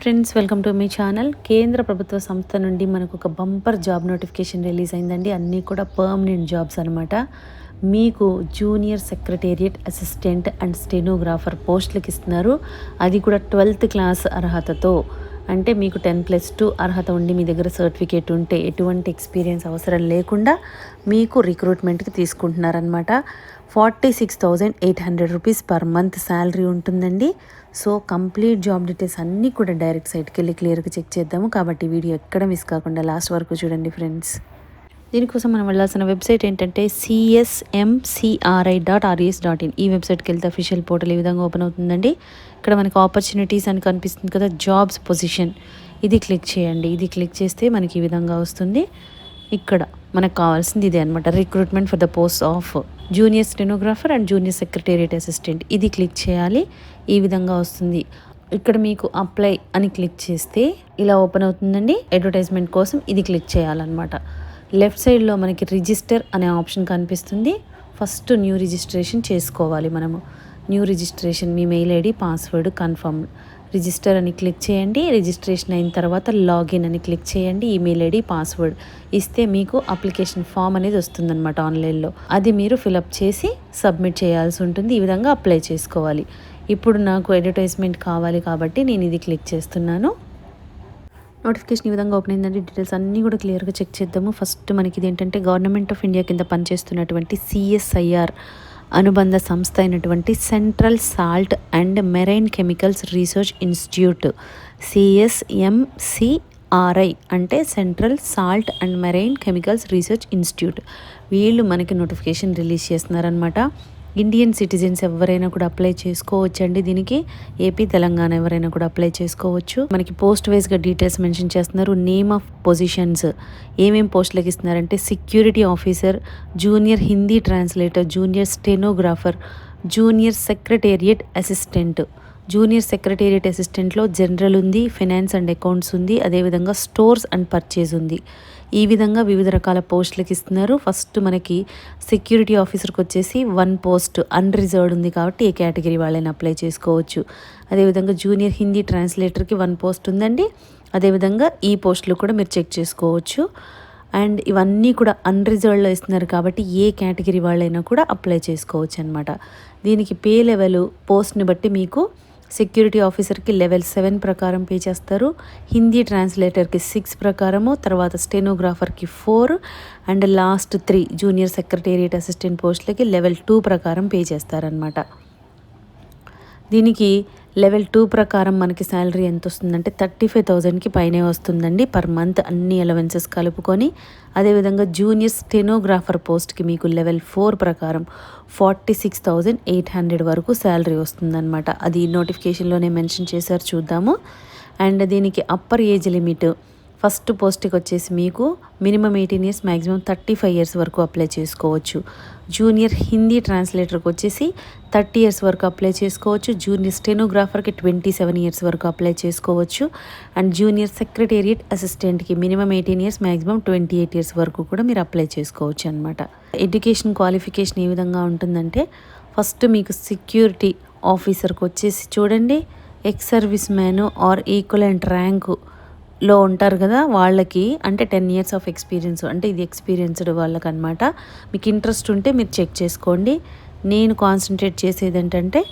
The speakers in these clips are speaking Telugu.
ఫ్రెండ్స్ వెల్కమ్ టు మీ ఛానల్. కేంద్ర ప్రభుత్వ సంస్థ నుండి మనకు ఒక బంపర్ జాబ్ నోటిఫికేషన్ రిలీజ్ అయిందండి. అన్నీ కూడా పర్మనెంట్ జాబ్స్ అనమాట మీకు junior secretariat assistant and stenographer పోస్టులకు ఇస్తున్నారు అది కూడా ట్వెల్త్ క్లాస్ అర్హతతో. అంటే మీకు టెన్ ప్లస్ టూ అర్హత ఉండి మీ దగ్గర సర్టిఫికేట్ ఉంటే ఎటువంటి ఎక్స్పీరియన్స్ అవసరం లేకుండా మీకు రిక్రూట్మెంట్కి తీసుకుంటున్నారనమాట forty six thousand eight hundred rupees per month salary ఉంటుందండి. సో కంప్లీట్ జాబ్ డీటెయిల్స్ అన్నీ కూడా డైరెక్ట్ సైట్కి వెళ్ళి క్లియర్గా చెక్ చేద్దాము. కాబట్టి వీడియో ఎక్కడ మిస్ కాకుండా లాస్ట్ వరకు చూడండి ఫ్రెండ్స్. దీనికోసం మనం వెళ్ళాల్సిన వెబ్సైట్ ఏంటంటే CSMCRI dot RES dot in ఈ వెబ్సైట్కి వెళ్తే అఫీషియల్ పోర్టల్ ఈ విధంగా ఓపెన్ అవుతుందండి. ఇక్కడ మనకి ఆపర్చునిటీస్ అని కనిపిస్తుంది కదా జాబ్స్ పొజిషన్ ఇది క్లిక్ చేయండి. ఇది క్లిక్ చేస్తే మనకి ఈ విధంగా వస్తుంది. ఇక్కడ మనకు కావాల్సింది ఇదే అనమాట recruitment for the post of junior stenographer and junior secretariat assistant ఇది క్లిక్ చేయాలి. ఈ విధంగా వస్తుంది. ఇక్కడ మీకు అప్లై అని క్లిక్ చేస్తే ఇలా ఓపెన్ అవుతుందండి. అడ్వర్టైజ్మెంట్ కోసం ఇది క్లిక్ చేయాలన్నమాట. లెఫ్ట్ సైడ్లో మనకి రిజిస్టర్ అనే ఆప్షన్ కనిపిస్తుంది. ఫస్ట్ న్యూ రిజిస్ట్రేషన్ చేసుకోవాలి మనము. న్యూ రిజిస్ట్రేషన్ మీ mail ID password confirm. Register అని క్లిక్ చేయండి. రిజిస్ట్రేషన్ అయిన తర్వాత లాగిన్ అని క్లిక్ చేయండి. ఈమెయిల్ ఐడి పాస్వర్డ్ ఇస్తే మీకు అప్లికేషన్ ఫామ్ అనేది వస్తుందన్నమాట ఆన్లైన్లో. అది మీరు ఫిలప్ చేసి సబ్మిట్ చేయాల్సి ఉంటుంది. ఈ విధంగా అప్లై చేసుకోవాలి. ఇప్పుడు నాకు అడ్వర్టైజ్మెంట్ కావాలి కాబట్టి నేను ఇది క్లిక్ చేస్తున్నాను. నోటిఫికేషన్ ఈ విధంగా ఓపెన్ అయిందంటే డీటెయిల్స్ అన్నీ కూడా క్లియర్గా చెక్ చేద్దాము. ఫస్ట్ మనకి ఇది ఏంటంటే గవర్నమెంట్ ఆఫ్ ఇండియా కింద పనిచేస్తున్నటువంటి సిఎస్ఐఆర్ అనుబంధ సంస్థ అయినటువంటి Central Salt and Marine Chemicals Research Institute CSMCRI అంటే Central Salt and Marine Chemicals Research Institute వీళ్ళు మనకి నోటిఫికేషన్ రిలీజ్ చేస్తున్నారనమాట ఇండియన్ సిటిజన్స్ ఎవరైనా కూడా అప్లై చేసుకోవచ్చు అండి దీనికి ఏపీ తెలంగాణ ఎవరైనా కూడా అప్లై చేసుకోవచ్చు. మనకి పోస్ట్ వైజ్గా డీటెయిల్స్ మెన్షన్ చేస్తున్నారు. నేమ్ ఆఫ్ పొజిషన్స్ ఏమేం పోస్టులకు ఇస్తున్నారంటే security officer junior Hindi translator junior stenographer junior secretariat assistant junior secretariat అసిస్టెంట్లో general ఉంది ఫైనాన్స్ అండ్ అకౌంట్స్ ఉంది అదేవిధంగా స్టోర్స్ అండ్ పర్చేజ్ ఉంది. ఈ విధంగా వివిధ రకాల పోస్టులకు ఇస్తున్నారు. ఫస్ట్ మనకి సెక్యూరిటీ ఆఫీసర్కి వచ్చేసి వన్ పోస్ట్ అన్రిజర్వ్డ్ ఉంది కాబట్టి ఏ కేటగిరీ వాళ్ళైనా అప్లై చేసుకోవచ్చు. అదేవిధంగా జూనియర్ హిందీ ట్రాన్స్లేటర్కి వన్ పోస్ట్ ఉందండి. అదేవిధంగా ఈ పోస్టులు కూడా మీరు చెక్ చేసుకోవచ్చు. అండ్ ఇవన్నీ కూడా అన్రిజర్వ్డ్లో ఇస్తున్నారు కాబట్టి ఏ కేటగిరీ వాళ్ళైనా కూడా అప్లై చేసుకోవచ్చు అనమాట దీనికి పే లెవెల్ పోస్ట్ని బట్టి మీకు సెక్యూరిటీ ఆఫీసర్కి లెవెల్ సెవెన్ ప్రకారం పే చేస్తారు. హిందీ ట్రాన్స్లేటర్కి సిక్స్ ప్రకారము తర్వాత స్టెనోగ్రాఫర్కి four and last three junior secretariat assistant పోస్టులకి లెవెల్ టూ ప్రకారం పే చేస్తారనమాట దీనికి లెవెల్ టూ ప్రకారం మనకి శాలరీ ఎంత వస్తుందంటే థర్టీ ఫైవ్ థౌజండ్కి పైనే వస్తుందండి పర్ మంత్ అన్ని అలవెన్సెస్ కలుపుకొని. అదేవిధంగా జూనియర్ స్టెనోగ్రాఫర్ పోస్ట్కి మీకు లెవెల్ ఫోర్ ప్రకారం forty six thousand eight hundred వరకు శాలరీ వస్తుందన్నమాట. అది నోటిఫికేషన్లోనే మెన్షన్ చేశారు చూద్దాము. అండ్ దీనికి అప్పర్ ఏజ్ లిమిట్ ఫస్ట్ పోస్ట్కి వచ్చేసి మీకు minimum eighteen years maximum thirty five years వరకు అప్లై చేసుకోవచ్చు. జూనియర్ హిందీ ట్రాన్స్లేటర్కి వచ్చేసి థర్టీ ఇయర్స్ వరకు అప్లై చేసుకోవచ్చు. జూనియర్ స్టెనోగ్రాఫర్కి ట్వంటీ సెవెన్ ఇయర్స్ వరకు అప్లై చేసుకోవచ్చు. And junior secretariat అసిస్టెంట్కి minimum eighteen years maximum twenty eight years వరకు కూడా మీరు అప్లై చేసుకోవచ్చు అనమాట ఎడ్యుకేషన్ క్వాలిఫికేషన్ ఏ విధంగా ఉంటుందంటే ఫస్ట్ మీకు సెక్యూరిటీ ఆఫీసర్కి వచ్చేసి చూడండి ex service man or equivalent rank లో ఉంటారు కదా వాళ్ళకి అంటే టెన్ ఇయర్స్ ఆఫ్ ఎక్స్పీరియన్స్ అంటే ఇది ఎక్స్పీరియన్స్డ్ వాళ్ళకి అనమాట మీకు ఇంట్రెస్ట్ ఉంటే మీరు చెక్ చేసుకోండి. నేను కాన్సన్ట్రేట్ చేసేది ఏంటంటే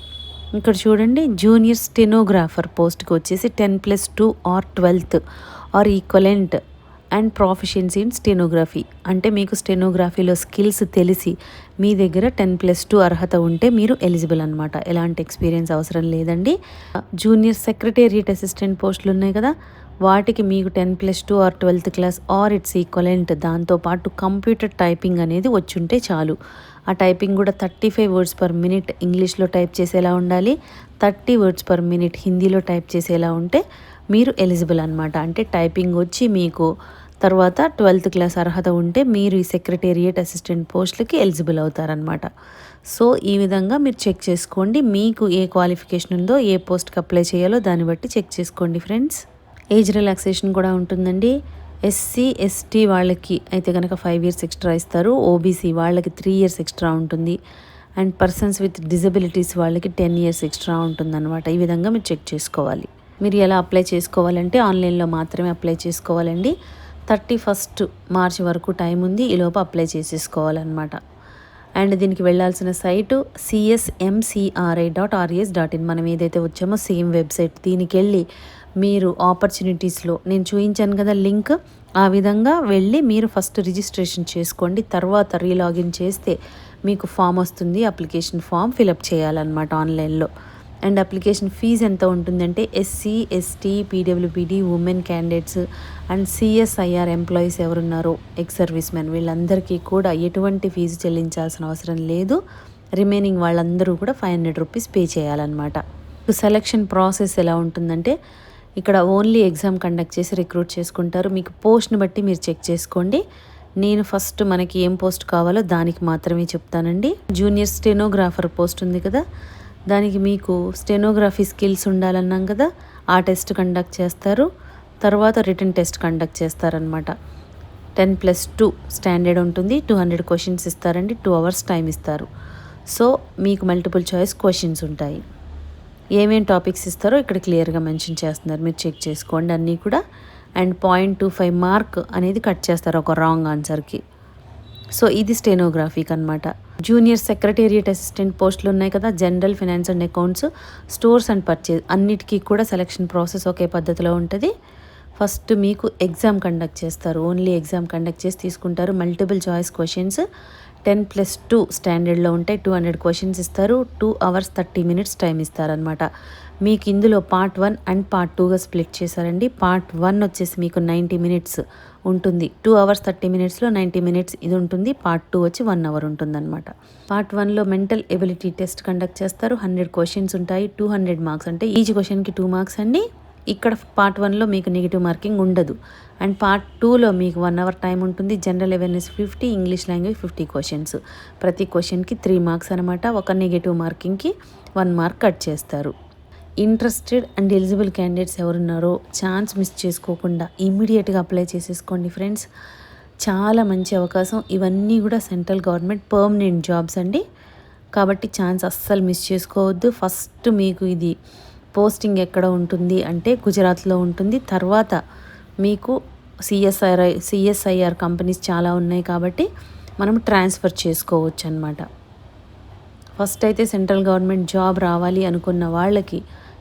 ఇక్కడ చూడండి జూనియర్ స్టెనోగ్రాఫర్ పోస్ట్కి వచ్చేసి ten plus two or twelfth or equivalent and proficiency in stenography. అంటే మీకు స్టెనోగ్రఫీలో స్కిల్స్ తెలిసి మీ దగ్గర టెన్ ప్లస్ టూ అర్హత ఉంటే మీరు ఎలిజిబుల్ అనమాట ఎలాంటి ఎక్స్పీరియన్స్ అవసరం లేదండి. జూనియర్ సెక్రటేరియట్ అసిస్టెంట్ పోస్టులు ఉన్నాయి కదా వాటికి మీకు ten plus two or twelfth class or its equivalent. దాంతోపాటు కంప్యూటర్ టైపింగ్ అనేది వచ్చుంటే చాలు. ఆ టైపింగ్ కూడా thirty five words per minute ఇంగ్లీష్లో టైప్ చేసేలా ఉండాలి. థర్టీ వర్డ్స్ పర్ మినిట్ హిందీలో టైప్ చేసేలా ఉంటే మీరు ఎలిజిబుల్ అనమాట అంటే టైపింగ్ వచ్చి మీకు తర్వాత ట్వెల్త్ క్లాస్ అర్హత ఉంటే మీరు ఈ సెక్రటేరియట్ అసిస్టెంట్ పోస్టులకి ఎలిజిబుల్ అవుతారనమాట సో ఈ విధంగా మీరు చెక్ చేసుకోండి. మీకు ఏ క్వాలిఫికేషన్ ఉందో ఏ పోస్ట్కి అప్లై చేయాలో దాన్ని బట్టి చెక్ చేసుకోండి ఫ్రెండ్స్ ఏజ్ రిలాక్సేషన్ కూడా ఉంటుందండి. ఎస్సీ ఎస్టీ వాళ్ళకి అయితే కనుక ఫైవ్ ఇయర్స్ ఎక్స్ట్రా ఇస్తారు. ఓబీసీ వాళ్ళకి త్రీ ఇయర్స్ ఎక్స్ట్రా ఉంటుంది. అండ్ పర్సన్స్ విత్ డిజబిలిటీస్ వాళ్ళకి టెన్ ఇయర్స్ ఎక్స్ట్రా ఉంటుందన్నమాట. ఈ విధంగా మీరు చెక్ చేసుకోవాలి. మీరు ఎలా అప్లై చేసుకోవాలంటే ఆన్లైన్లో మాత్రమే అప్లై చేసుకోవాలండి. థర్టీ ఫస్ట్ మార్చి వరకు టైం ఉంది ఈలోపు అప్లై చేసేసుకోవాలన్నమాట. అండ్ దీనికి వెళ్ళాల్సిన site CSMCRI dot RS dot in మనం ఏదైతే వచ్చామో సేమ్ వెబ్సైట్ దీనికి వెళ్ళి మీరు ఆపర్చునిటీస్లో నేను చూపించాను కదా లింక్ ఆ విధంగా వెళ్ళి మీరు ఫస్ట్ రిజిస్ట్రేషన్ చేసుకోండి. తర్వాత రీలాగిన్ చేస్తే మీకు ఫామ్ వస్తుంది అప్లికేషన్ ఫామ్ ఫిలప్ చేయాలన్నమాట ఆన్లైన్లో. అండ్ అప్లికేషన్ ఫీజు ఎంత ఉంటుందంటే SC ST PWPD women candidates and CSIR employees ఎవరున్నారో ఎక్స్ సర్వీస్ మెన్ వీళ్ళందరికీ కూడా ఎటువంటి ఫీజు చెల్లించాల్సిన అవసరం లేదు. రిమైనింగ్ వాళ్ళందరూ కూడా ఫైవ్ హండ్రెడ్ రూపీస్ పే చేయాలన్నమాట. సెలక్షన్ ప్రాసెస్ ఎలా ఉంటుందంటే ఇక్కడ ఓన్లీ ఎగ్జామ్ కండక్ట్ చేసి రిక్రూట్ చేసుకుంటారు. మీకు పోస్ట్ని బట్టి మీరు చెక్ చేసుకోండి. నేను ఫస్ట్ మనకి ఏం పోస్ట్ కావాలో దానికి మాత్రమే చెప్తానండి. జూనియర్ స్టెనోగ్రాఫర్ పోస్ట్ ఉంది కదా దానికి మీకు స్టెనోగ్రఫీ స్కిల్స్ ఉండాలన్నాం కదా ఆ టెస్ట్ కండక్ట్ చేస్తారు. తర్వాత రిటర్న్ టెస్ట్ కండక్ట్ చేస్తారనమాట టెన్ ప్లస్ టూ స్టాండర్డ్ ఉంటుంది టూ హండ్రెడ్ క్వశ్చన్స్ ఇస్తారండి టూ అవర్స్ టైం ఇస్తారు. సో మీకు మల్టిపుల్ చాయిస్ క్వశ్చన్స్ ఉంటాయి. ఏమేం టాపిక్స్ ఇస్తారో ఇక్కడ క్లియర్గా మెన్షన్ చేస్తున్నారు మీరు చెక్ చేసుకోండి అన్నీ కూడా. And point two five mark అనేది కట్ చేస్తారు ఒక రాంగ్ ఆన్సర్కి. సో ఇది స్టెనోగ్రాఫీకి అనమాట జూనియర్ సెక్రటేరియట్ అసిస్టెంట్ పోస్టులు ఉన్నాయి కదా general finance and accounts stores and purchase అన్నిటికీ కూడా సెలక్షన్ ప్రాసెస్ ఒకే పద్ధతిలో ఉంటుంది. ఫస్ట్ మీకు ఎగ్జామ్ కండక్ట్ చేస్తారు ఓన్లీ ఎగ్జామ్ కండక్ట్ చేసి తీసుకుంటారు. Multiple choice questions ten plus two స్టాండర్డ్లో ఉంటాయి టూ హండ్రెడ్ క్వశ్చన్స్ ఇస్తారు two hours thirty minutes time ఇస్తారనమాట మీకు ఇందులో పార్ట్ వన్ అండ్ పార్ట్ టూగా స్ప్లిట్ చేశారండి. పార్ట్ వన్ వచ్చేసి మీకు నైంటీ మినిట్స్ ఉంటుంది. టూ అవర్స్ థర్టీ మినిట్స్లో నైంటీ మినిట్స్ ఇది ఉంటుంది. పార్ట్ టూ వచ్చి వన్ అవర్ ఉంటుందన్నమాట. పార్ట్ వన్లో మెంటల్ ఎబిలిటీ టెస్ట్ కండక్ట్ చేస్తారు. హండ్రెడ్ క్వశ్చన్స్ ఉంటాయి. టూ హండ్రెడ్ మార్క్స్ అంటే ఈచ్ క్వశ్చన్కి టూ మార్క్స్ అండి. ఇక్కడ పార్ట్ వన్లో మీకు నెగిటివ్ మార్కింగ్ ఉండదు. అండ్ పార్ట్ టూలో మీకు వన్ అవర్ టైం ఉంటుంది. General awareness fifty English language fifty questions ప్రతి క్వశ్చన్కి త్రీ మార్క్స్ అనమాట ఒక నెగిటివ్ మార్కింగ్కి వన్ మార్క్ కట్ చేస్తారు. ఇంట్రెస్టెడ్ అండ్ ఎలిజిబుల్ క్యాండిడేట్స్ ఎవరున్నారో ఛాన్స్ మిస్ చేసుకోకుండా ఇమ్మీడియట్గా అప్లై చేసేసుకోండి ఫ్రెండ్స్. చాలా మంచి అవకాశం. ఇవన్నీ కూడా సెంట్రల్ గవర్నమెంట్ పర్మనెంట్ జాబ్స్ అండి. కాబట్టి ఛాన్స్ అస్సలు మిస్ చేసుకోవద్దు. ఫస్ట్ మీకు ఇది పోస్టింగ్ ఎక్కడ ఉంటుంది అంటే గుజరాత్లో ఉంటుంది. తర్వాత మీకు సిఎస్ఆర్ఐ సిఎస్ఐఆర్ కంపెనీస్ చాలా ఉన్నాయి కాబట్టి మనం ట్రాన్స్ఫర్ చేసుకోవచ్చు అనమాట ఫస్ట్ అయితే సెంట్రల్ గవర్నమెంట్ జాబ్ రావాలి అనుకున్న వాళ్ళకి